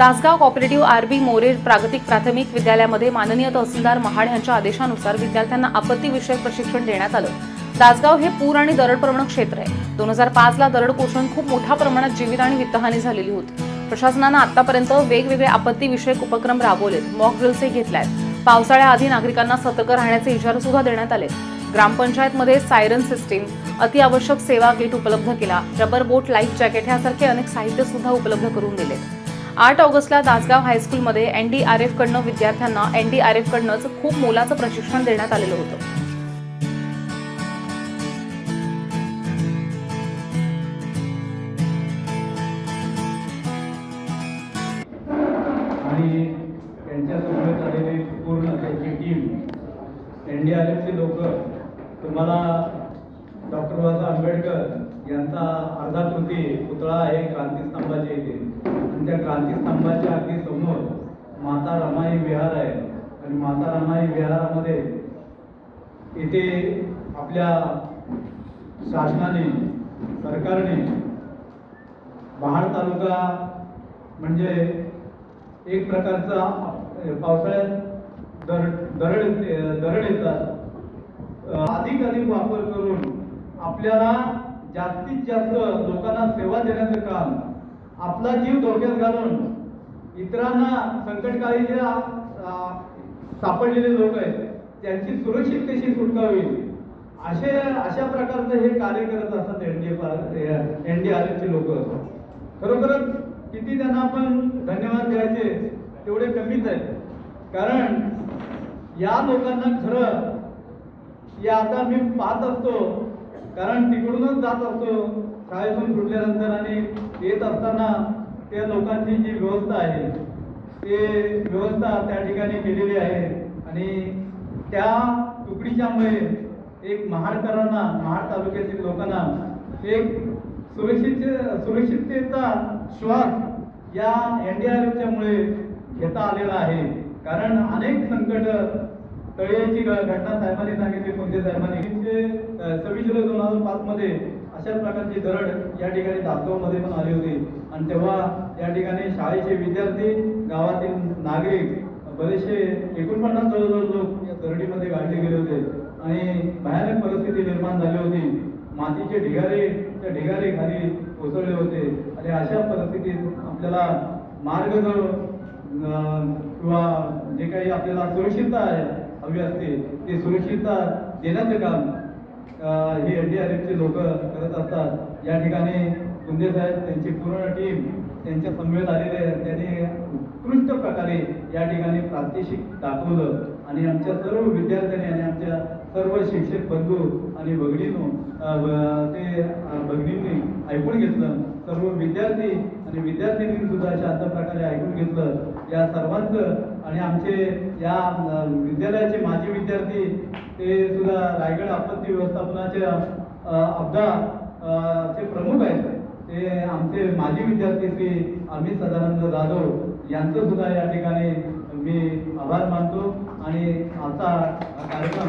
Tasgaon cooperative RB More प्रागतिक प्राथमिक विद्यालयामध्ये माननीय तहसीलदार महाड यांच्या आदेशानुसार विद्यार्थ्यांना आपत्तीविषयक प्रशिक्षण देण्यात आलं. तासगाव हे पूर आणि दरड क्षेत्र आहे. दोन हजार पाचला दरड कोसळून खूप मोठ्या प्रमाणात जीवित आणि वित्तहानी झालेली होती. प्रशासनानं आतापर्यंत वेगवेगळे आपत्तीविषयक उपक्रम राबवलेत मॉक ड्रिल्सही घेतल्यात. पावसाळ्याआधी नागरिकांना सतर्क राहण्याचे इशारे सुद्धा देण्यात आले ग्रामपंचायतमध्ये सायरन सिस्टीम अतिआवश्यक सेवा गेट उपलब्ध केला रबर बोट लाईफ जॅकेट यासारखे अनेक साहित्य सुद्धा उपलब्ध करून दिले आठ ऑगस्टला दासगाव हायस्कूलमध्ये एन डी एनडीआरएफ कडनं विद्यार्थ्यांना एन डी एनडीआरएफ कडनंच खूप मोलाचं प्रशिक्षण देण्यात आलेलं होतं. आणि त्यांच्यासोबत आलेली पूर्ण त्यांची टीम एन डी आर एफचे लोक तुम्हाला डॉक्टर बाबासाहेब आंबेडकर यांचा अर्धा कृती पुतळा आहे क्रांतीस्तंभाच्या इथे. आणि त्या क्रांतीस्तंभाच्या अगदी समोर माता रमाई विहार आहे. आणि माता रमाई विहारामध्ये इथे आपल्या शासनाने सरकारने महाड तालुका म्हणजे एक प्रकारचा पावसाळ्यात दर दरड दरड येतात. अधिक अधिक वापर करून आपल्याला जास्तीत जास्त लोकांना सेवा देण्याचं काम आपला जीव धोक्यात घालून इतरांना संकटकाळी जे सापडलेले लोक आहेत त्यांची सुरक्षित कशी सुटका होईल असे अशा प्रकारचं हे कार्य करत असतात N D F N D R एफचे लोक. खरोखरच किती त्यांना आपण धन्यवाद द्यायचे तेवढे कमीच आहेत. कारण या लोकांना खरं या आता मी पाहत असतो. कारण तिकडूनच जात असतो. शाळेतून सुटल्यानंतर आणि येत असताना त्या लोकांची जी व्यवस्था आहे ते व्यवस्था त्या ठिकाणी केलेली आहे. आणि त्या तुकडीच्यामुळे एक महाडकरांना महाड तालुक्यातील लोकांना एक सुरक्षित सुरक्षिततेचा श्वास या एन डी आर एफच्यामुळे घेता आलेला आहे. कारण अनेक संकट तळ्याची घटना साहेबांनी सांगितली कोणते साहेबांनी? म्हणजे, सव्वीस जुलै दोन हजार पाच मध्ये अशा प्रकारची दरड या ठिकाणी दासगावमध्ये पण आली होती. आणि तेव्हा या ठिकाणी शाळेचे विद्यार्थी गावातील नागरिक बरेचसे एकोणपन्नास जवळजवळ लोक या दरडीमध्ये गाडले गेले होते. आणि भयानक परिस्थिती निर्माण झाली होती. मातीचे ढिगारे त्या ढिगारे खाली कोसळले होते. आणि अशा परिस्थितीत आपल्याला मार्ग जो किंवा जे काही आपल्याला सुरक्षितता आहे हवी असते ती सुरक्षितता देण्याचं काम हे एन डी आर एफचे लोक करत असतात. या ठिकाणी कुंदे साहेब त्यांची पूर्ण टीम त्यांच्या समवेत आलेले त्यांनी उत्कृष्ट प्रकारे या ठिकाणी प्रात्यक्षिक दाखवलं आणि आमच्या सर्व विद्यार्थ्यांनी आणि आमच्या सर्व शिक्षक बंधू आणि भगिनीनो ते अं, ऐकून घेतलं सर्व विद्यार्थी आणि विद्यार्थिनी सुद्धा शांत प्रकारे ऐकून घेतलं. या सर्वांचं आणि आमचे या विद्यालयाचे माजी विद्यार्थी ते सुद्धा रायगड आपत्ती व्यवस्थापनाचे अब्दा चे प्रमुख आहेत. ते आमचे माजी विद्यार्थी श्री अमित सदानंद जाधव यांचं सुद्धा या ठिकाणी मी आभार मानतो. आणि आजचा कार्यक्रम